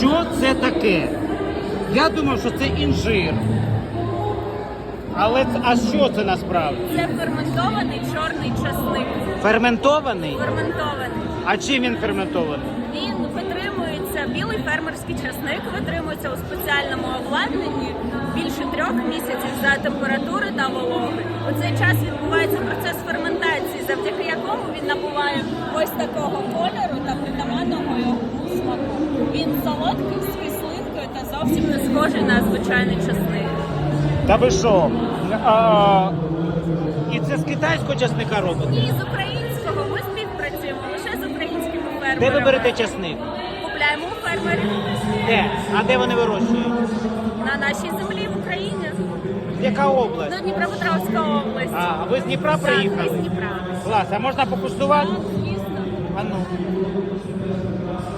Що це таке? Я думав, що це інжир. Але це- а що це насправді? Це ферментований чорний часник. Ферментований? Ферментований. А чим він ферментований? Він витримується, білий фермерський часник витримується у спеціальному обладнанні більше трьох місяців за температури та вологи. У цей час відбувається процес ферментації, завдяки якому він набуває ось такого зовсім не схожий на звичайний часник. Та ви що? А, і це з китайського часника робите? І з українського ми співпрацюємо лише з українськими фермерами. Де ви берете часник? Купляємо у фермерів Де? А де вони вирощують? на нашій землі в Україні. Яка область? Ну, Дніпропетровська область. А, ви з Дніпра Так, ми з приїхали? Дніпра. Клас, а можна покуштувати? Так, звісно. А ну.